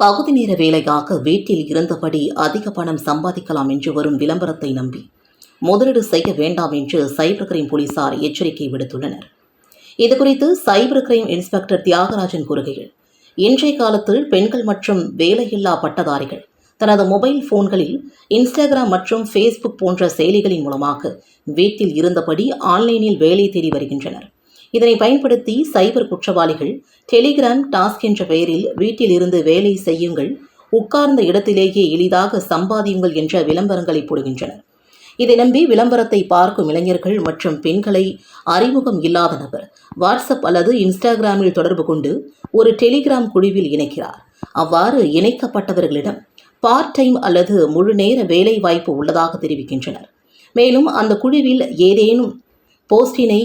பகுதி நேர வேலையாக வீட்டில் இருந்தபடி அதிக பணம் சம்பாதிக்கலாம் என்று வரும் விளம்பரத்தை நம்பி முதலீடு செய்ய வேண்டாம் என்று சைபர் கிரைம் போலீசார் எச்சரிக்கை விடுத்துள்ளனர். இதுகுறித்து சைபர் கிரைம் இன்ஸ்பெக்டர் தியாகராஜன் கூறுகையில் இன்றைய காலத்தில் பெண்கள் மற்றும் வேலையில்லா பட்டதாரிகள் தனது மொபைல் போன்களில் இன்ஸ்டாகிராம் மற்றும் ஃபேஸ்புக் போன்ற செயலிகளின் மூலமாக வீட்டில் இருந்தபடி ஆன்லைனில் வேலை தேடி வருகின்றனர். இதனை பயன்படுத்தி சைபர் குற்றவாளிகள் டெலிகிராம் டாஸ்க் என்ற பெயரில் வீட்டில் இருந்து வேலை செய்யுங்கள் உட்கார்ந்த இடத்திலேயே எளிதாக சம்பாதியுங்கள் என்ற விளம்பரங்களை போடுகின்றனர். இதை நம்பி விளம்பரத்தை பார்க்கும் இளைஞர்கள் மற்றும் பெண்களை அறிமுகம் இல்லாத நபர் வாட்ஸ்அப் அல்லது இன்ஸ்டாகிராமில் தொடர்பு கொண்டு ஒரு டெலிகிராம் குழுவில் இணைக்கிறார். அவ்வாறு இணைக்கப்பட்டவர்களிடம் பார்ட் டைம் அல்லது முழு நேர வேலை வாய்ப்பு உள்ளதாக தெரிவிக்கின்றனர். மேலும் அந்த குழுவில் ஏதேனும் போஸ்டினை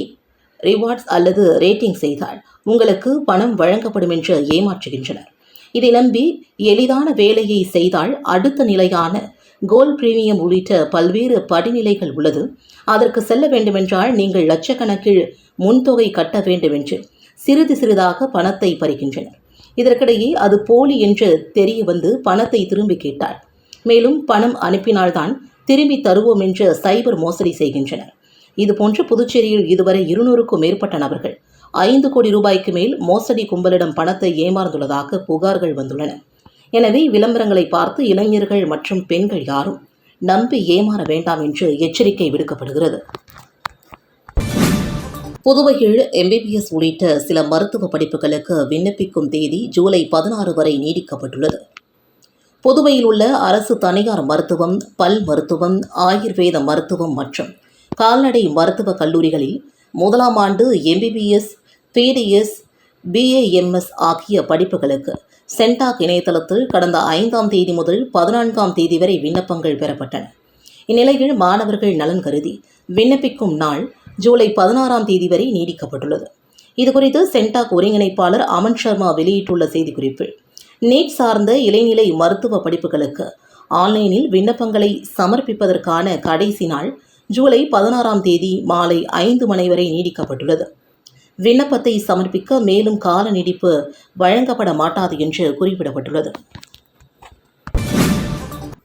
ரிவார்ட்ஸ் அல்லது ரேட்டிங் செய்தால் உங்களுக்கு பணம் வழங்கப்படும் என்று ஏமாற்றுகின்றனர். இதை நம்பி எளிதான வேலையை செய்தால் அடுத்த நிலையான கோல்ட் பிரீமியம் உள்ளிட்ட பல்வேறு படிநிலைகள் உள்ளது. அதற்கு செல்ல வேண்டுமென்றால் நீங்கள் லட்சக்கணக்கில் முன்தொகை கட்ட வேண்டும் என்று சிறிது சிறிதாக பணத்தை பறிக்கின்றனர். இதற்கிடையே அது போலி என்று தெரிய வந்து பணத்தை திரும்பி கேட்டார். மேலும் பணம் அனுப்பினால்தான் திரும்பி தருவோம் என்று சைபர் மோசடி செய்கின்றனர். இதுபோன்று புதுச்சேரியில் இதுவரை இருநூறுக்கும் மேற்பட்ட நபர்கள் ஐந்து கோடி ரூபாய்க்கு மேல் மோசடி கும்பலிடம் பணத்தை ஏமாந்துள்ளதாக புகார்கள் வந்துள்ளன. எனவே விளம்பரங்களை பார்த்து இளைஞர்கள் மற்றும் பெண்கள் யாரும் நம்பி ஏமாற வேண்டாம் என்று எச்சரிக்கை விடுக்கப்படுகிறது. புதுவையில் எம்பிபிஎஸ் உள்ளிட்ட சில மருத்துவ படிப்புகளுக்கு விண்ணப்பிக்கும் தேதி ஜூலை பதினாறு வரை நீடிக்கப்பட்டுள்ளது புதுவையில் உள்ள அரசு தனியார் மருத்துவம் பல் மருத்துவம் ஆயுர்வேத மருத்துவம் மற்றும் கால்நடை மருத்துவக் கல்லூரிகளில் முதலாம் ஆண்டு எம்பிபிஎஸ் பிடிஎஸ் பிஏஎம்எஸ் ஆகிய படிப்புகளுக்கு சென்டாக் இணையதளத்தில் கடந்த ஐந்தாம் தேதி முதல் பதினான்காம் தேதி வரை விண்ணப்பங்கள் பெறப்பட்டன. இந்நிலையில் மாணவர்கள் நலன் கருதி விண்ணப்பிக்கும் நாள் ஜூலை பதினாறாம் தேதி வரை நீடிக்கப்பட்டுள்ளது. இதுகுறித்து சென்டாக் ஒருங்கிணைப்பாளர் அமன் சர்மா வெளியிட்டுள்ள செய்திக்குறிப்பில் நீட் சார்ந்த இளைநிலை மருத்துவ படிப்புகளுக்கு ஆன்லைனில் விண்ணப்பங்களை சமர்ப்பிப்பதற்கான கடைசி நாள் ஜூலை பதினாறாம் தேதி மாலை ஐந்து மணி வரை நீடிக்கப்பட்டுள்ளது. விண்ணப்பத்தை சமர்ப்பிக்க மேலும் கால நீடிப்பு வழங்கப்பட மாட்டாது என்று குறிப்பிடப்பட்டுள்ளது.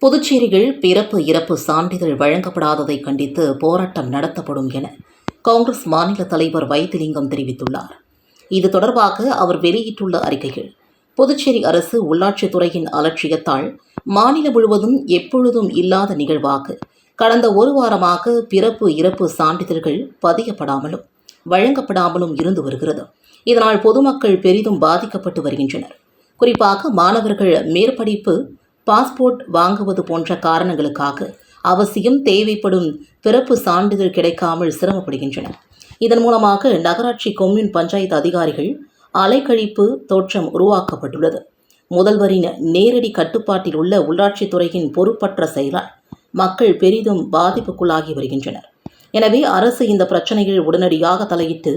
புதுச்சேரியில் பிறப்பு இறப்பு சான்றிதழ் வழங்கப்படாததை கண்டித்து போராட்டம் நடத்தப்படும் என காங்கிரஸ் மாநில தலைவர் வைத்திலிங்கம் தெரிவித்துள்ளார். இது தொடர்பாக அவர் வெளியிட்டுள்ள அறிக்கையில் புதுச்சேரி அரசு உள்ளாட்சித்துறையின் அலட்சியத்தால் மாநிலம் முழுவதும் எப்பொழுதும் இல்லாத நிகழ்வாக கடந்த ஒரு வாரமாக பிறப்பு இறப்பு சான்றிதழ்கள் பதியப்படாமலும் வழங்கப்படாமலும் இருந்து வருகிறது. இதனால் பொதுமக்கள் பெரிதும் பாதிக்கப்பட்டு வருகின்றனர். குறிப்பாக மாணவர்கள் மேற்படிப்பு பாஸ்போர்ட் வாங்குவது போன்ற காரணங்களுக்காக அவசியம் தேவைப்படும் பிறப்பு சான்றிதழ் கிடைக்காமல் சிரமப்படுகின்றனர். இதன் மூலமாக நகராட்சி கொம்யூன் பஞ்சாயத்து அதிகாரிகள் அலைக்கழிப்பு தோற்றம் உருவாக்கப்பட்டுள்ளது. முதல்வரின் நேரடி கட்டுப்பாட்டில் உள்ள உள்ளாட்சித்துறையின் பொறுப்பற்ற செயலால் மக்கள் பெரிதும் பாதிப்புக்குள்ளாகி வருகின்றனர். எனவே அரசு இந்த பிரச்சனையில் உடனடியாக தலையிட்டு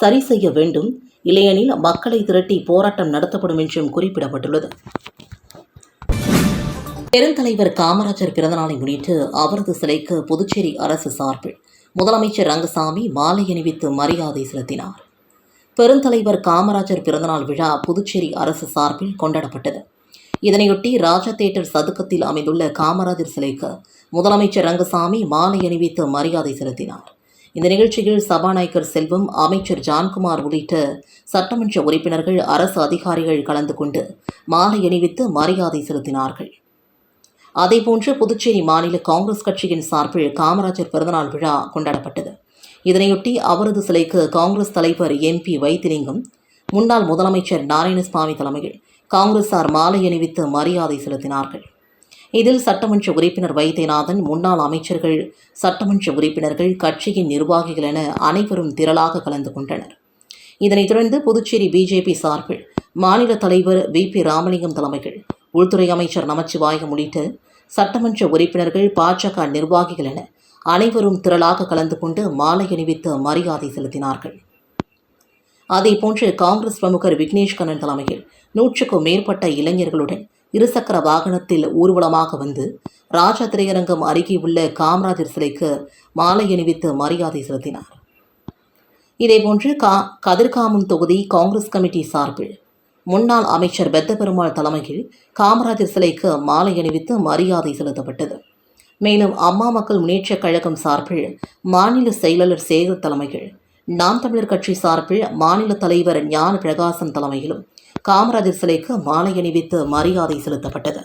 சரி செய்ய வேண்டும். இல்லையெனில் மக்களை திரட்டி போராட்டம் நடத்தப்படும் என்றும் குறிப்பிடப்பட்டுள்ளது. பெருந்தலைவர் காமராஜர் பிறந்தநாளை முன்னிட்டு அவரது சிலைக்கு புதுச்சேரி அரசு சார்பில் முதலமைச்சர் ரங்கசாமி மாலை அணிவித்து மரியாதை செலுத்தினார். பெருந்தலைவர் காமராஜர் பிறந்தநாள் விழா புதுச்சேரி அரசு சார்பில் கொண்டாடப்பட்டது. இதனையொட்டி ராஜா தேட்டர் சதுக்கத்தில் அமைந்துள்ள காமராஜர் சிலைக்கு முதலமைச்சர் ரங்கசாமி மாலை அணிவித்து மரியாதை செலுத்தினார். இந்த நிகழ்ச்சியில் சபாநாயகர் செல்வம் அமைச்சர் ஜான்குமார் உள்ளிட்ட சட்டமன்ற உறுப்பினர்கள் அரசு அதிகாரிகள் கலந்து கொண்டு மாலை அணிவித்து மரியாதை செலுத்தினார்கள். அதேபோன்று புதுச்சேரி மாநில காங்கிரஸ் கட்சியின் சார்பில் காமராஜர் பிறந்தநாள் விழா கொண்டாடப்பட்டது. இதனையொட்டி அவரது சிலைக்கு காங்கிரஸ் தலைவர் எம்பி வைத்திலிங்கம் முன்னாள் முதலமைச்சர் நாராயணசாமி தலைமையில் காங்கிரசார் மாலை அணிவித்து மரியாதை செலுத்தினார்கள். இதில் சட்டமன்ற உறுப்பினர் வைத்தியநாதன் முன்னாள் அமைச்சர்கள் சட்டமன்ற உறுப்பினர்கள் கட்சியின் நிர்வாகிகள் என அனைவரும் திரளாக கலந்து கொண்டனர். இதனைத் தொடர்ந்து புதுச்சேரி பிஜேபி சார்பில் மாநில தலைவர் வி. பி. ராமலிங்கம் தலைமையில் உள்துறை அமைச்சர் நமச்சிவாயம் உள்ளிட்ட சட்டமன்ற உறுப்பினர்கள் பாஜக நிர்வாகிகள் என அனைவரும் திரளாக கலந்து கொண்டு மாலை அணிவித்து மரியாதை செலுத்தினார்கள். அதேபோன்று காங்கிரஸ் பிரமுகர் விக்னேஷ் கண்ணன் தலைமையில் நூற்றுக்கும் மேற்பட்ட இளைஞர்களுடன் இருசக்கர வாகனத்தில் ஊர்வலமாக வந்து ராஜா திரையரங்கம் அருகே உள்ள காமராஜர் சிலைக்கு மாலை அணிவித்து மரியாதை செலுத்தினார். இதேபோன்று கா கதிர்காமன் தொகுதி காங்கிரஸ் கமிட்டி சார்பில் முன்னாள் அமைச்சர் பெத்த பெருமாள் தலைமையில் காமராஜர் சிலைக்கு மாலை அணிவித்து மரியாதை செலுத்தப்பட்டது. மேலும் அம்மா மக்கள் முன்னேற்றக் கழகம் சார்பில் மாநில செயலாளர் சேகர் தலைமையில் நாம் தமிழர் கட்சி சார்பில் மாநில தலைவர் ஞான பிரகாசம் தலைமையிலும் காமராஜர் சிலைக்கு மாலை அணிவித்து மரியாதை செலுத்தப்பட்டது.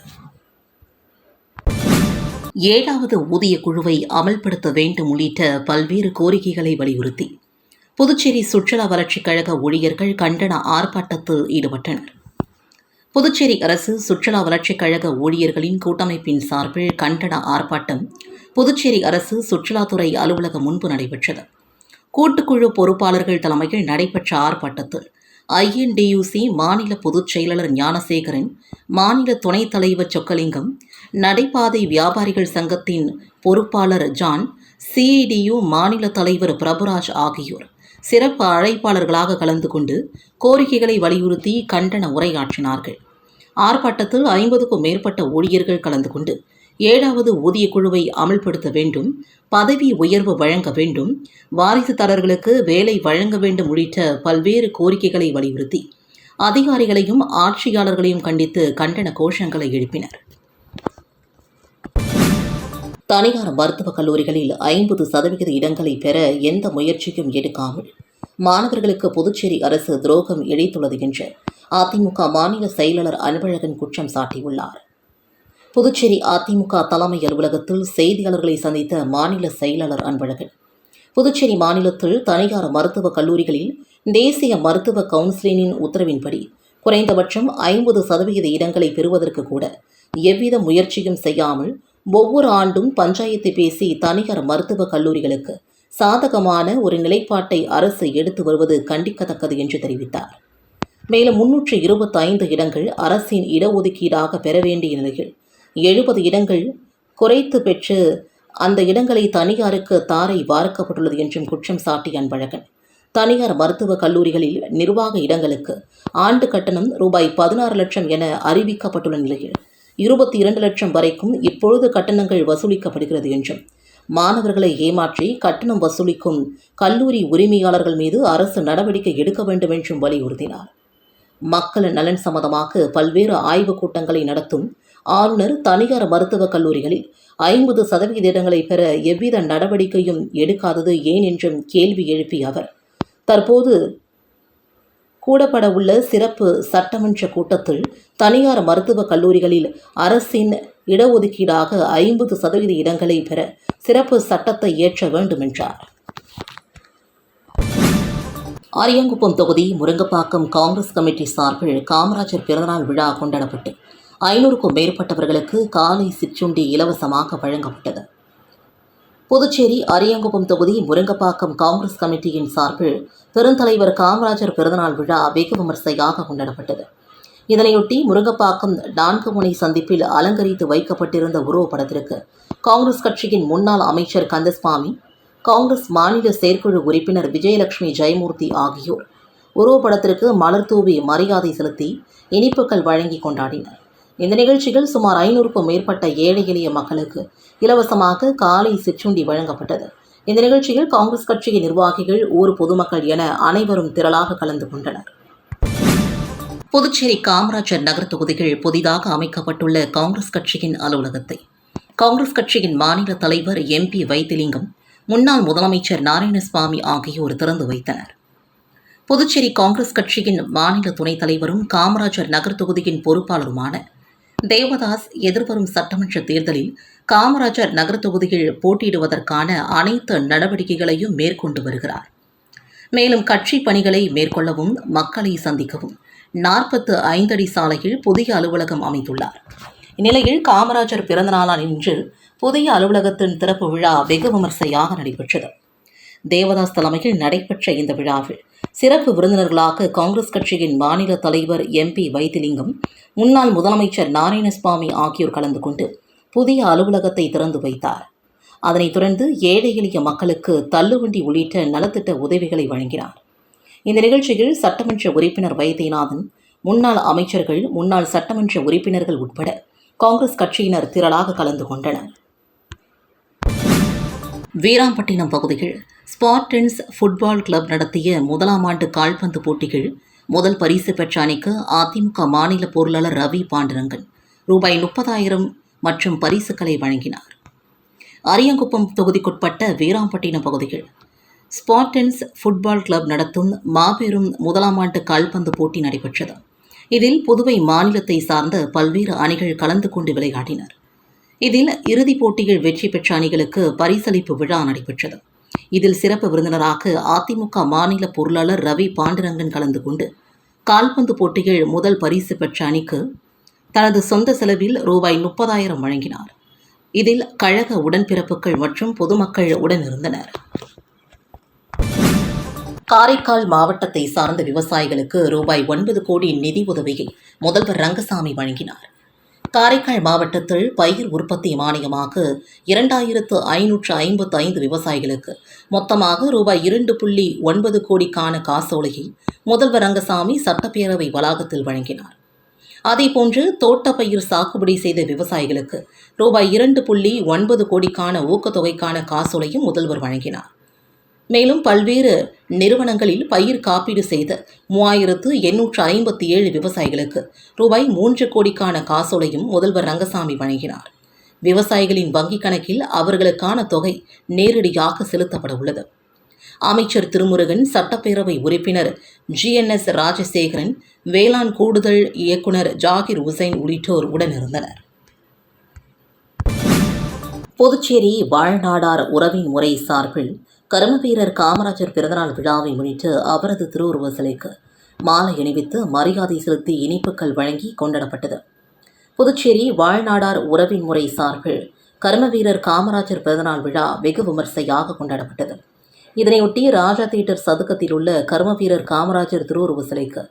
ஏழாவது ஊதிய குழுவை அமல்படுத்த வேண்டும் உள்ளிட்ட பல்வேறு கோரிக்கைகளை வலியுறுத்தி புதுச்சேரி சுற்றுலா வளர்ச்சிக் கழக ஊழியர்கள் கண்டன ஆர்ப்பாட்டத்தில் ஈடுபட்டனர். புதுச்சேரி அரசு சுற்றுலா வளர்ச்சிக் கழக ஊழியர்களின் கூட்டமைப்பின் சார்பில் கண்டன ஆர்ப்பாட்டம் புதுச்சேரி அரசு சுற்றுலாத்துறை அலுவலகம் முன்பு நடைபெற்றது. கூட்டுக்குழு பொறுப்பாளர்கள் தலைமையில் நடைபெற்ற ஆர்ப்பாட்டத்தில் ஐஎன்டியூசி மாநில பொதுச் செயலாளர் ஞானசேகரன் மாநில துணைத் தலைவர் சொக்கலிங்கம் நடைபாதை வியாபாரிகள் சங்கத்தின் பொறுப்பாளர் ஜான் சிஐடியு மாநில தலைவர் பிரபுராஜ் ஆகியோர் சிறப்பு அழைப்பாளர்களாக கலந்து கொண்டு கோரிக்கைகளை வலியுறுத்தி கண்டன உரையாற்றினார்கள். ஆர்ப்பாட்டத்தில் ஐம்பதுக்கும் மேற்பட்ட ஊழியர்கள் கலந்து கொண்டு ஏழாவது ஊதிய குழுவை அமல்படுத்த வேண்டும் பதவி உயர்வு வழங்க வேண்டும் வாரிசுதாரர்களுக்கு வேலை வழங்க வேண்டும் உள்ளிட்ட பல்வேறு கோரிக்கைகளை வலியுறுத்தி அதிகாரிகளையும் ஆட்சியாளர்களையும் கண்டித்து கண்டன கோஷங்களை எழுப்பினர். தனியார் மருத்துவக் கல்லூரிகளில் ஐம்பது சதவிகித இடங்களை பெற எந்த முயற்சியும் எடுக்காமல் மாணவர்களுக்கு புதுச்சேரி அரசு துரோகம் இழைத்துள்ளது என்று அதிமுக மாநில செயலாளர் அன்பழகன் குற்றம் சாட்டியுள்ளார். புதுச்சேரி அதிமுக தலைமை அலுவலகத்தில் செய்தியாளர்களை சந்தித்த மாநில செயலாளர் அன்பழகன். புதுச்சேரி மாநிலத்தில் தனியார் மருத்துவக் கல்லூரிகளில் தேசிய மருத்துவ கவுன்சிலின் உத்தரவின்படி குறைந்தபட்சம் ஐம்பது சதவிகித இடங்களை பெறுவதற்கு கூட எவ்வித முயற்சியும் செய்யாமல் ஒவ்வொரு ஆண்டும் பஞ்சாயத்து பேசி தனியார் மருத்துவக் கல்லூரிகளுக்கு சாதகமான ஒரு நிலைப்பாட்டை அரசு எடுத்து வருவது கண்டிக்கத்தக்கது என்று தெரிவித்தார். மேலும் முன்னூற்று இருபத்தைந்து இடங்கள் அரசின் இடஒதுக்கீடாக பெற வேண்டிய நிலையில் எழுபது இடங்கள் குறைத்து பெற்று அந்த இடங்களை தனியாருக்கு தாரை வார்க்கப்பட்டுள்ளது என்றும் குற்றம் சாட்டிய அன்பழகன். தனியார் மருத்துவக் கல்லூரிகளில் நிர்வாக இடங்களுக்கு ஆண்டு கட்டணம் ரூபாய் பதினாறு லட்சம் என அறிவிக்கப்பட்டுள்ள நிலையில் இருபத்தி இரண்டு லட்சம் வரைக்கும் இப்பொழுது கட்டணங்கள் வசூலிக்கப்படுகிறது என்றும் மாணவர்களை ஏமாற்றி கட்டணம் வசூலிக்கும் கல்லூரி உரிமையாளர்கள் மீது அரசு நடவடிக்கை எடுக்க வேண்டும் என்றும் வலியுறுத்தினார். மக்கள் நலன் சம்பந்தமாக பல்வேறு ஆய்வுக் கூட்டங்களை நடத்தும் ஆளுநர் தனியார் மருத்துவக் கல்லூரிகளில் ஐம்பது சதவீத இடங்களை பெற எவ்வித நடவடிக்கையும் எடுக்காதது ஏன் என்றும் கேள்வி எழுப்பிய அவர். தற்போது கூடப்பட உள்ள சிறப்பு சட்டமன்ற கூட்டத்தில் தனியார் மருத்துவக் கல்லூரிகளில் அரசின் இடஒதுக்கீடாக ஐம்பது சதவீத இடங்களை பெற சிறப்பு சட்டத்தை இயற்ற வேண்டும் என்றார். ஆரியங்குப்பம் தொகுதி முருங்கப்பாக்கம் காங்கிரஸ் கமிட்டி சார்பில் காமராஜர் பிறந்தநாள் விழா கொண்டாடப்பட்டு ஐநூறுக்கும் மேற்பட்டவர்களுக்கு காலை சிற்றுண்டி இலவசமாக வழங்கப்பட்டது. புதுச்சேரி அரியங்குப்பம் தொகுதி முருங்கப்பாக்கம் காங்கிரஸ் கமிட்டியின் சார்பில் பெருந்தலைவர் காமராஜர் பிறந்தநாள் விழா வெகு விமர்சையாக கொண்டாடப்பட்டது. இதனையொட்டி முருங்கப்பாக்கம் நான்கு முனை சந்திப்பில் அலங்கரித்து வைக்கப்பட்டிருந்த உருவப்படத்திற்கு காங்கிரஸ் கட்சியின் முன்னாள் அமைச்சர் கந்தசுவாமி காங்கிரஸ் மாநில செயற்குழு உறுப்பினர் விஜயலட்சுமி ஜெயமூர்த்தி ஆகியோர் உருவப்படத்திற்கு மலர் தூவி மரியாதை செலுத்தி இனிப்புகள் வழங்கி கொண்டாடினர். இந்த நிகழ்ச்சியில் சுமார் ஐநூறுக்கும் மேற்பட்ட ஏழை எளிய மக்களுக்கு இலவசமாக காலை சிற்றுண்டி வழங்கப்பட்டது. இந்த நிகழ்ச்சியில் காங்கிரஸ் கட்சியின் நிர்வாகிகள் ஊர் பொதுமக்கள் என அனைவரும் திரளாக கலந்து கொண்டனர். புதுச்சேரி காமராஜர் நகர் தொகுதிகள் புதிதாக அமைக்கப்பட்டுள்ள காங்கிரஸ் கட்சியின் அலுவலகத்தை காங்கிரஸ் கட்சியின் மாநில தலைவர் எம்பி வைத்திலிங்கம் முன்னாள் முதலமைச்சர் நாராயணசுவாமி ஆகியோர் திறந்து வைத்தனர். புதுச்சேரி காங்கிரஸ் கட்சியின் மாநில துணைத் தலைவரும் காமராஜர் நகர் தொகுதியின் பொறுப்பாளருமான தேவதாஸ் எதிர்வரும் சட்டமன்ற தேர்தலில் காமராஜர் நகர தொகுதியில் போட்டியிடுவதற்கான அனைத்து நடவடிக்கைகளையும் மேற்கொண்டு வருகிறார். மேலும் கட்சி பணிகளை மேற்கொள்ளவும் மக்களை சந்திக்கவும் நாற்பத்து ஐந்தடி சாலையில் புதிய அலுவலகம் அமைத்துள்ளார். இந்நிலையில் காமராஜர் பிறந்தநாளான இன்று புதிய அலுவலகத்தின் திறப்பு விழா வெகு விமர்சையாக நடைபெற்றது. தேவதாஸ் தலைமையில் நடைபெற்ற இந்த விழாவில் சிறப்பு விருந்தினர்களாக காங்கிரஸ் கட்சியின் மாநில தலைவர் எம்பி வைத்திலிங்கம் முன்னாள் முதலமைச்சர் நாராயணசுவாமி ஆகியோர் கலந்து கொண்டு புதிய அலுவலகத்தை திறந்து வைத்தார். அதனைத் தொடர்ந்து ஏழை எளிய மக்களுக்கு தள்ளுவண்டி உள்ளிட்ட நலத்திட்ட உதவிகளை வழங்கினார். இந்த நிகழ்ச்சியில் சட்டமன்ற உறுப்பினர் வைத்தியநாதன் முன்னாள் அமைச்சர்கள் முன்னாள் சட்டமன்ற உறுப்பினர்கள் உட்பட காங்கிரஸ் கட்சியினர் திரளாக கலந்து கொண்டனர். வீராம்பட்டினம் பகுதியில் ஸ்பார்டன்ஸ் ஃபுட்பால் கிளப் நடத்திய முதலாம் ஆண்டு கால்பந்து போட்டிகள் முதல் பரிசு பெற்ற அணிக்கு அதிமுக மாநில பொருளாளர் ரவி பாண்டுரங்கன் ரூபாய் முப்பதாயிரம் மற்றும் பரிசுகளை வழங்கினார். அரியங்குப்பம் தொகுதிக்குட்பட்ட வீராம்பட்டினம் பகுதியில் ஸ்பார்டன்ஸ் ஃபுட்பால் கிளப் நடத்தும் மாபெரும் முதலாம் ஆண்டு கால்பந்து போட்டி நடைபெற்றது. இதில் புதுவை மாநிலத்தை சார்ந்த பல்வேறு அணிகள் கலந்து கொண்டு விளையாடினர். இதில் இறுதிப் போட்டியில் வெற்றி பெற்ற அணிகளுக்கு பரிசளிப்பு விழா நடைபெற்றது. இதில் சிறப்பு விருந்தினராக அதிமுக மாநில பொருளாளர் ரவி பாண்டுரங்கன் கலந்து கொண்டு கால்பந்து போட்டியில் முதல் பரிசு பெற்ற அணிக்கு தனது சொந்த செலவில் ரூபாய் முப்பதாயிரம் வழங்கினார். இதில் கழக உடன்பிறப்புகள் மற்றும் பொதுமக்கள் உடனிருந்தனர். காரைக்கால் மாவட்டத்தை சார்ந்த விவசாயிகளுக்கு ரூபாய் ஒன்பது கோடி நிதி உதவியை முதல்வர் ரங்கசாமி வழங்கினார். காரைக்கால் மாவட்டத்தில் பயிர் உற்பத்தி மானியமாக இரண்டாயிரத்து ஐநூற்று ஐம்பத்து ஐந்து விவசாயிகளுக்கு மொத்தமாக ரூபாய் இரண்டு புள்ளி ஒன்பது கோடிக்கான காசோலையை முதல்வர் ரங்கசாமி சட்டப்பேரவை வளாகத்தில் வழங்கினார். அதேபோன்று தோட்டப்பயிர் சாகுபடி செய்த விவசாயிகளுக்கு ரூபாய் இரண்டு புள்ளி ஒன்பது கோடிக்கான ஊக்கத்தொகைக்கான காசோலையும் முதல்வர் வழங்கினார். மேலும் பல்வேறு நிறுவனங்களில் பயிர் காப்பீடு செய்த மூவாயிரத்து எண்ணூற்று ஐம்பத்தி ஏழு விவசாயிகளுக்கு ரூபாய் மூன்று கோடிக்கான காசோலையும் முதல்வர் ரங்கசாமி வழங்கினார். விவசாயிகளின் வங்கிக் கணக்கில் அவர்களுக்கான தொகை நேரடியாக செலுத்தப்பட உள்ளது. அமைச்சர் திருமுருகன் சட்டப்பேரவை உறுப்பினர் ஜிஎன்எஸ் ராஜசேகரன் வேளாண் கூடுதல் இயக்குனர் ஜாகிர் உசைன் உள்ளிட்டோர் உடனிருந்தனர். புதுச்சேரி வாழ்நாடார் உறவின் முறை சார்பில் கரும வீரர் காமராஜர் பிறந்தநாள் விழாவை முன்னிட்டு அவரது திருவுருவ சிலைக்கு மாலை அணிவித்து மரியாதை செலுத்தி இனிப்புகள் வழங்கி கொண்டாடப்பட்டது. புதுச்சேரி வாழ்நாடார் உறவின் முறை சார்பில் கர்ம வீரர் காமராஜர் பிறந்தநாள் விழா வெகு விமர்சையாக கொண்டாடப்பட்டது. இதனையொட்டி ராஜா தியேட்டர் சதுக்கத்தில் உள்ள கர்ம வீரர் காமராஜர் திருவுருவ சிலைக்கு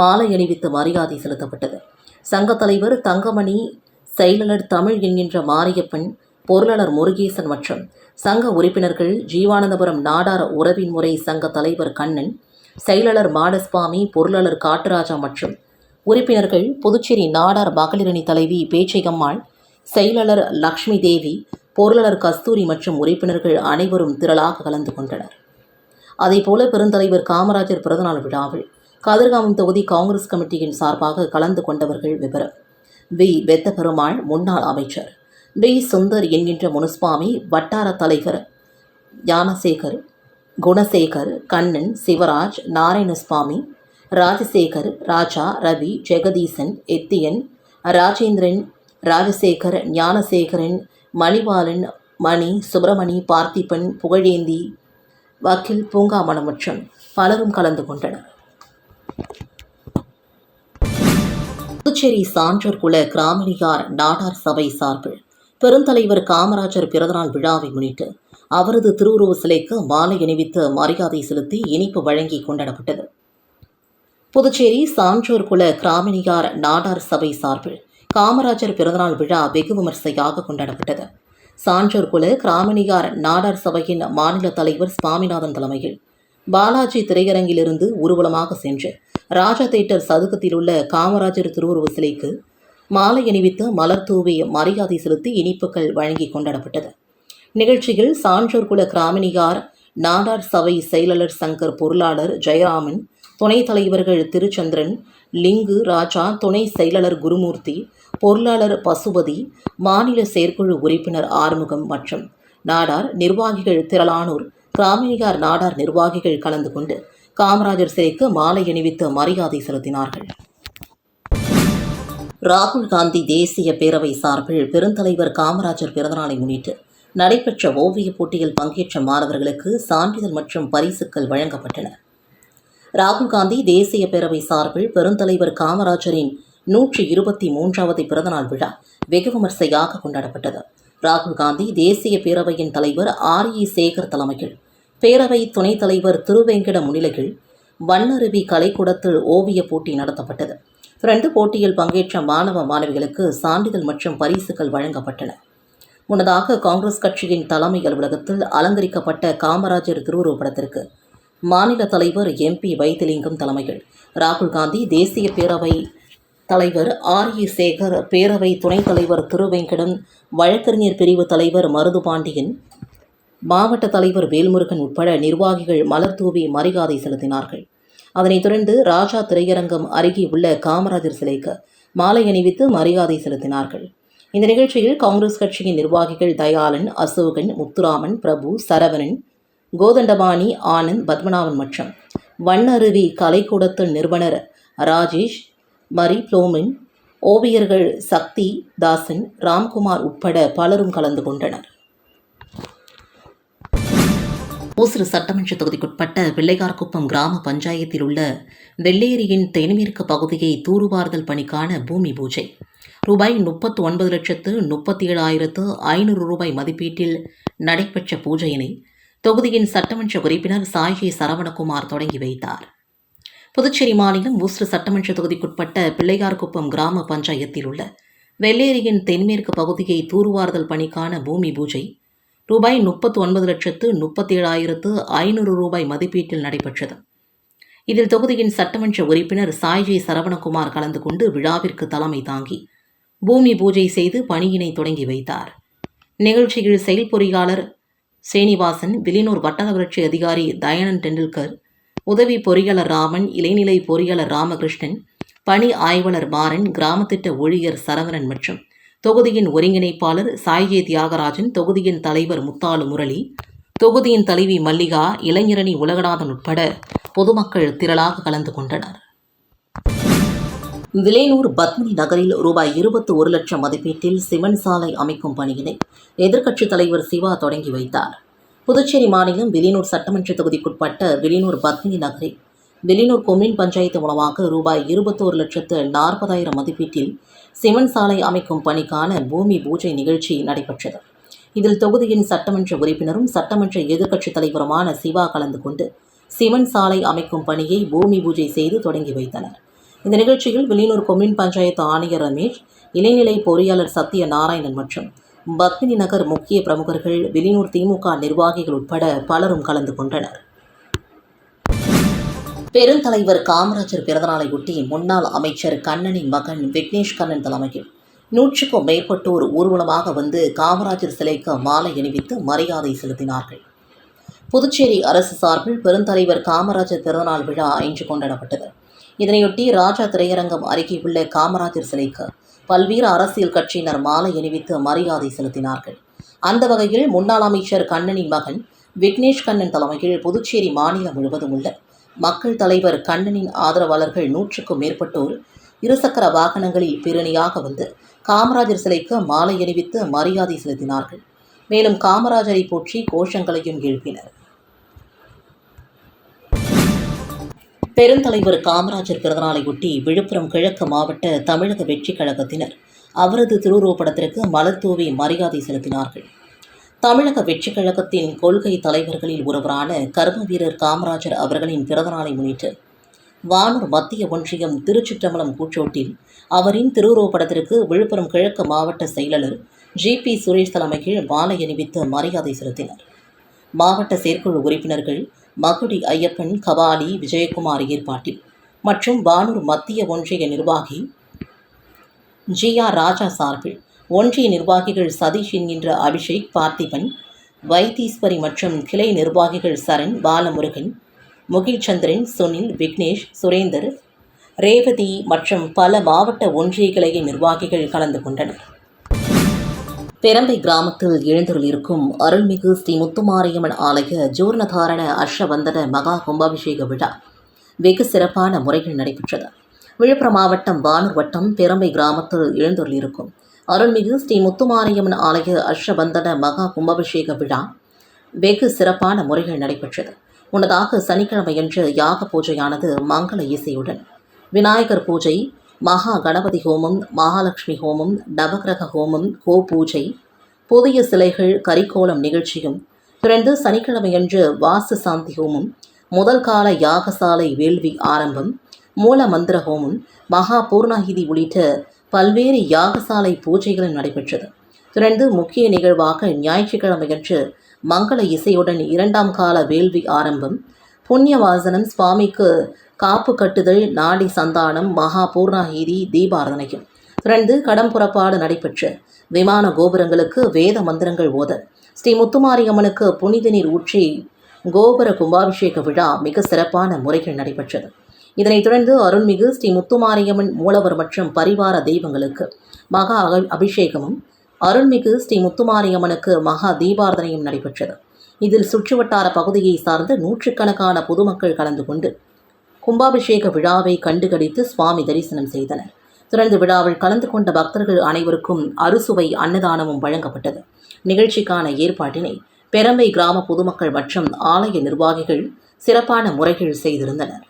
மாலை அணிவித்து மரியாதை செலுத்தப்பட்டது. சங்க தலைவர் தங்கமணி செயலாளர் தமிழ் என்கின்ற மாரியப்பன் பொருளாளர் முருகேசன் மற்றும் சங்க உறுப்பினர்கள் ஜீவானந்தபுரம் நாடார் உறவின் முறை சங்க தலைவர் கண்ணன் செயலாளர் மாடசுவாமி பொருளாளர் காட்டுராஜா மற்றும் உறுப்பினர்கள் புதுச்சேரி நாடார் மகளிரணி தலைவி பேச்சையம்மாள் செயலாளர் லக்ஷ்மி தேவி பொருளாளர் கஸ்தூரி மற்றும் உறுப்பினர்கள் அனைவரும் திரளாக கலந்து கொண்டனர். அதேபோல பெருந்தலைவர் காமராஜர் பிறந்தநாள் விழாவில் கதிர்காமம் தொகுதி காங்கிரஸ் கமிட்டியின் சார்பாக கலந்து கொண்டவர்கள் விவரம் வி. வெத்தபெருமாள் முன்னாள் அமைச்சர். பி சுந்தர் என்கின்ற முனுஸ்வாமி வட்டார தலைவர் ஞானசேகர் குணசேகர் கண்ணன் சிவராஜ் நாராயணசுவாமி ராஜசேகர் ராஜா ரவி ஜெகதீசன் எத்தியன் ராஜேந்திரன் ராஜசேகர் ஞானசேகரன் மணிபாலன் மணி சுப்பிரமணி பார்த்திபன் புகழேந்தி வக்கீல் பூங்காமணம் மற்றும் பலரும் கலந்து கொண்டனர். புதுச்சேரி சான்றோர் குல கிராமணியார் நாடார் சபை சார்பில் பெருந்தலைவர் காமராஜர் பிறந்தநாள் விழாவை முன்னிட்டு அவரது திருவுருவ சிலைக்கு மாலை அணிவித்து மரியாதை செலுத்தி இனிப்பு வழங்கி கொண்டாடப்பட்டது. புதுச்சேரி சான்றோர் குல கிராமினியார் நாடார் சபை சார்பில் காமராஜர் பிறந்தநாள் விழா வெகு விமர்சையாக கொண்டாடப்பட்டது. சான்றோர் குல கிராமினியார் நாடார் சபையின் மாநில தலைவர் சுவாமிநாதன் தலைமையில் பாலாஜி திரையரங்கிலிருந்து ஊர்வலமாக சென்று ராஜா தேட்டர் சதுக்கத்தில் உள்ள காமராஜர் திருவுருவ சிலைக்கு மாலை அணிவித்து மலர் தூவி மரியாதை செலுத்தி இனிப்புகள் வழங்கி கொண்டாடப்பட்டது. நிகழ்ச்சியில் சான்றோர் குல கிராமினியார் நாடார் சபை செயலாளர் சங்கர் பொருளாளர் ஜெயராமன் துணைத் தலைவர்கள் திருச்சந்திரன் லிங்கு ராஜா துணை செயலாளர் குருமூர்த்தி பொருளாளர் பசுபதி மாநில செயற்குழு உறுப்பினர் ஆறுமுகம் மற்றும் நாடார் நிர்வாகிகள் திரளானோர் கிராமினியார் நாடார் நிர்வாகிகள் கலந்து கொண்டு காமராஜர் சிலைக்கு மாலை அணிவித்து மரியாதை செலுத்தினார்கள். ராகுல் காந்தி தேசிய பேரவை சார்பில் பெருந்தலைவர் காமராஜர் பிறந்தநாளை முன்னிட்டு நடைபெற்ற ஓவியப் போட்டியில் பங்கேற்ற மாணவர்களுக்கு சான்றிதழ் மற்றும் பரிசுகள் வழங்கப்பட்டன. ராகுல் காந்தி தேசிய பேரவை சார்பில் பெருந்தலைவர் காமராஜரின் நூற்றி இருபத்தி மூன்றாவது பிறந்தநாள் விழா வெகு விமர்சையாக கொண்டாடப்பட்டது. ராகுல் காந்தி தேசிய பேரவையின் தலைவர் ஆர் இ சேகர் தலைமையில் பேரவை துணைத் தலைவர் திருவேங்கட முன்னிலையில் வண்ணருவி கலைக்கூடத்தில் ஓவியப் போட்டி நடத்தப்பட்டது. ரெண்டு போட்டியில் பங்கேற்ற மாணவ மாணவிகளுக்கு சான்றிதழ் மற்றும் பரிசுகள் வழங்கப்பட்டன. முன்னதாக காங்கிரஸ் கட்சியின் தலைமை அலுவலகத்தில் அலங்கரிக்கப்பட்ட காமராஜர் திருவுருவப்படத்திற்கு மாநில தலைவர் எம்பி வைத்திலிங்கம் தலைமையில் ராகுல் காந்தி தேசிய பேரவை தலைவர் ஆர். ஏ. சேகர் பேரவை துணைத் தலைவர் திருவெங்கடன் வழக்கறிஞர் பிரிவு தலைவர் மருதுபாண்டியன் மாவட்ட தலைவர் வேல்முருகன் உட்பட நிர்வாகிகள் மலர் தூவி மரியாதை செலுத்தினார்கள். அதனைத் தொடர்ந்து ராஜா திரையரங்கம் அருகே உள்ள காமராஜர் சிலைக்கு மாலை அணிவித்து மரியாதை செலுத்தினார்கள். இந்த நிகழ்ச்சியில் காங்கிரஸ் கட்சியின் நிர்வாகிகள் தயாளன் அசோகன் முத்துராமன் பிரபு சரவணன் கோதண்டபாணி ஆனந்த் பத்மநாபன் மற்றும் வண்ணருவி கலைக்கூடத்தின் நிறுவனர் ராஜேஷ் மரி புளோமின் ஓவியர்கள் சக்தி தாசன் ராம்குமார் உட்பட பலரும் கலந்து கொண்டனர். ஓசூர் சட்டமன்ற தொகுதிக்குட்பட்ட பிள்ளையார்குப்பம் கிராம பஞ்சாயத்தில் உள்ள வெள்ளேரியின் தென்மேற்கு பகுதியை தூர்வார்தல் பணிக்கான பூமி பூஜை. ரூபாய் முப்பத்து ஒன்பது லட்சத்து முப்பத்தி ஏழாயிரத்து ஐநூறு ரூபாய் மதிப்பீட்டில் நடைபெற்ற பூஜையினை தொகுதியின் சட்டமன்ற உறுப்பினர் சாயி சரவணகுமார் தொடங்கி வைத்தார். புதுச்சேரி மாநிலம் ஊசுறு சட்டமன்ற தொகுதிக்குட்பட்ட பிள்ளையார்குப்பம் கிராம பஞ்சாயத்தில் உள்ள வெள்ளேரியின் தென்மேற்கு பகுதியை தூர்வார்தல் பணிக்கான பூமி பூஜை ரூபாய் முப்பத்து ஒன்பது லட்சத்து முப்பத்தேழாயிரத்து ஐநூறு ரூபாய் மதிப்பீட்டில் நடைபெற்றது. இதில் தொகுதியின் சட்டமன்ற உறுப்பினர் சாய்ஜி சரவணகுமார் கலந்து கொண்டு விழாவிற்கு தலைமை தாங்கி பூமி பூஜை செய்து பணியினை தொடங்கி வைத்தார். நிகழ்ச்சியில் செயல் பொறியாளர் ஸ்ரீனிவாசன் விலினூர் வட்டார வளர்ச்சி அதிகாரி தயானந்த் டெண்டுல்கர் உதவி பொறியாளர் ராமன் இளைநிலை பொறியாளர் ராமகிருஷ்ணன் பணி ஆய்வாளர் மாறன் கிராம திட்ட ஊழியர் சரவணன் மற்றும் தொகுதியின் ஒருங்கிணைப்பாளர் சாய்ஜே தியாகராஜன் தொகுதியின் தலைவர் முத்தாலு முரளி தொகுதியின் தலைவி மல்லிகா இளைஞரணி உலகநாதன் உட்பட பொதுமக்கள் திரளாக கலந்து கொண்டனர். விலையூர் பத்மினி நகரில் ரூபாய் இருபத்தி ஒரு லட்சம் மதிப்பீட்டில் சிமெண்ட் சாலை அமைக்கும் பணியினை எதிர்க்கட்சித் தலைவர் சிவா தொடங்கி வைத்தார். புதுச்சேரி மாநிலம் வில்லியனூர் சட்டமன்ற தொகுதிக்குட்பட்ட வில்லியனூர் பத்மினி நகரில் வெளியூர் கொம்யூன் பஞ்சாயத்து மூலமாக ரூபாய் இருபத்தோரு லட்சத்து நாற்பதாயிரம் மதிப்பீட்டில் சிமெண்ட் சாலை அமைக்கும் பணிக்கான பூமி பூஜை நிகழ்ச்சி நடைபெற்றது. இதில் தொகுதியின் சட்டமன்ற உறுப்பினரும் சட்டமன்ற எதிர்க்கட்சித் தலைவருமான சிவா கலந்து கொண்டு சிமெண்ட் சாலை அமைக்கும் பணியை பூமி பூஜை செய்து தொடங்கி வைத்தனர். இந்த நிகழ்ச்சியில் வெளியூர் கொம்யூன் பஞ்சாயத்து ஆணையர் ரமேஷ் இளைநிலை பொறியாளர் சத்ய நாராயணன் மற்றும் பத்மினி நகர் முக்கிய பிரமுகர்கள் வெளியூர் திமுக நிர்வாகிகள் உட்பட பலரும் கலந்து கொண்டனர். பெருந்தலைவர் காமராஜர் பிறந்தநாளையொட்டி முன்னாள் அமைச்சர் கண்ணனின் மகன் விக்னேஷ் கண்ணன் தலைமையில் நூற்றுக்கும் மேற்பட்டோர் ஊர்வலமாக வந்து காமராஜர் சிலைக்கு மாலை அணிவித்து மரியாதை செலுத்தினார்கள். புதுச்சேரி அரசு சார்பில் பெருந்தலைவர் காமராஜர் பிறந்தநாள் விழா இன்று கொண்டாடப்பட்டது. இதனையொட்டி ராஜா திரையரங்கம் அருகே உள்ள காமராஜர் சிலைக்கு பல்வேறு அரசியல் கட்சியினர் மாலை அணிவித்து மரியாதை செலுத்தினார்கள். அந்த வகையில் முன்னாள் அமைச்சர் கண்ணனின் மகன் விக்னேஷ் கண்ணன் தலைமையில் புதுச்சேரி மாநிலம் முழுவதும் உள்ள மக்கள் தலைவர் கண்ணனின் ஆதரவாளர்கள் நூற்றுக்கும் மேற்பட்டோர் இருசக்கர வாகனங்களில் பேரணியாக வந்து காமராஜர் சிலைக்கு மாலை அணிவித்து மரியாதை செலுத்தினார்கள். மேலும் காமராஜரை போற்றி கோஷங்களையும் எழுப்பினர். பெருந்தலைவர் காமராஜர் பிறந்தநாளையொட்டி விழுப்புரம் கிழக்கு மாவட்ட தமிழக வெற்றிக் கழகத்தினர் அவரது திருவுருவப்படத்திற்கு மலர் தூவி மரியாதை செலுத்தினார்கள். தமிழக வெற்றிக் கழகத்தின் கொள்கை தலைவர்களில் ஒருவரான கர்ம வீரர் காமராஜர் அவர்களின் பிறந்தநாளை முன்னிட்டு வானூர் மத்திய ஒன்றியம் திருச்சிற்றம்பலம் கூச்சோட்டில் அவரின் திருவுருவப்படத்திற்கு விழுப்புரம் கிழக்கு மாவட்ட செயலாளர் ஜி பி சுரேஷ் தலைமையில் மாலை அணிவித்து மரியாதை செலுத்தினர். மாவட்ட செயற்குழு உறுப்பினர்கள் மகுடி ஐயப்பன் கபாலி விஜயகுமார் ஏற்பாட்டில் மற்றும் வானூர் மத்திய ஒன்றிய நிர்வாகி ஜி ஆர் ராஜா சார்பில் ஒன்றிய நிர்வாகிகள் சதீஷ் என்கின்ற அபிஷேக் பார்த்திபன் வைத்தீஸ்வரி மற்றும் கிளை நிர்வாகிகள் சரண் பாலமுருகன் முகில்சந்திரன் சுனில் விக்னேஷ் சுரேந்தர் ரேவதி மற்றும் பல மாவட்ட ஒன்றிய கிளைய நிர்வாகிகள் கலந்து கொண்டனர். பெரம்பை கிராமத்தில் எழுந்தருளிருக்கும் அருள்மிகு ஸ்ரீ முத்துமாரியம்மன் ஆலய ஜூர்ணதாரண அஷ்டவந்தன மகா கும்பாபிஷேக விழா வெகு சிறப்பான முறையில் நடைபெற்றது. விழுப்புரம் மாவட்டம் வானூர் வட்டம் பெரம்பை கிராமத்தில் எழுந்தருளிருக்கும் அருள்மிகு ஸ்ரீ முத்துமாரியம்மன் ஆலய அஷ்டவந்தன மகா கும்பாபிஷேக விழா. வெகு சிறப்பான முறைகள் நடைபெற்றது. முன்னதாக சனிக்கிழமையன்று யாக பூஜையானது மங்கள இசையுடன். விநாயகர் பூஜை மகா கணபதி ஹோமம் மகாலட்சுமி ஹோமம் நவகிரக ஹோமம் கோ பூஜை புதிய சிலைகள் கரிக்கோலம் நிகழ்ச்சியும் தொடர்ந்து சனிக்கிழமையன்று வாசு சாந்தி ஹோமம் முதல் கால யாகசாலை வேள்வி ஆரம்பம் மூல மந்திர ஹோமம் மகா பூர்ணாகிதி உள்ளிட்ட பல்வேறு யாகசாலை பூஜைகளும் நடைபெற்றது. தொடர்ந்து முக்கிய நிகழ்வாக ஞாயிற்றுக்கிழமையன்று மங்கள இசையுடன் இரண்டாம் கால வேள்வி ஆரம்பம். புண்ணியவாசனம் சுவாமிக்கு காப்பு கட்டுதல் நாடி சந்தானம் மகா பூர்ணாகிரி தீபாரதனையும். தொடர்ந்து கடம் புறப்பாடு நடைபெற்று விமான கோபுரங்களுக்கு வேத மந்திரங்கள் ஓத. ஸ்ரீ முத்துமாரியம்மனுக்கு புனித நீர் ஊற்றி கோபுர கும்பாபிஷேக விழா மிக சிறப்பான முறையில் நடைபெற்றது. இதனைத் தொடர்ந்து அருள்மிகு ஸ்ரீ முத்துமாரியம்மன் மூலவர் மற்றும் பரிவார தெய்வங்களுக்கு மகா அபிஷேகமும் அருள்மிகு ஸ்ரீ முத்துமாரியம்மனுக்கு மகா தீபாரதனையும் நடைபெற்றது. இதில் சுற்றுவட்டார பகுதியை சார்ந்த நூற்றுக்கணக்கான பொதுமக்கள் கலந்து கொண்டு கும்பாபிஷேக விழாவை கண்டுகளித்து சுவாமி தரிசனம் செய்தனர். தொடர்ந்து விழாவில் கலந்து கொண்ட பக்தர்கள் அனைவருக்கும் அறுசுவை அன்னதானமும் வழங்கப்பட்டது. நிகழ்ச்சிக்கான ஏற்பாட்டினை பெரம்பை கிராம பொதுமக்கள் மற்றும் ஆலய நிர்வாகிகள் சிறப்பான முறைகள் செய்திருந்தனர்.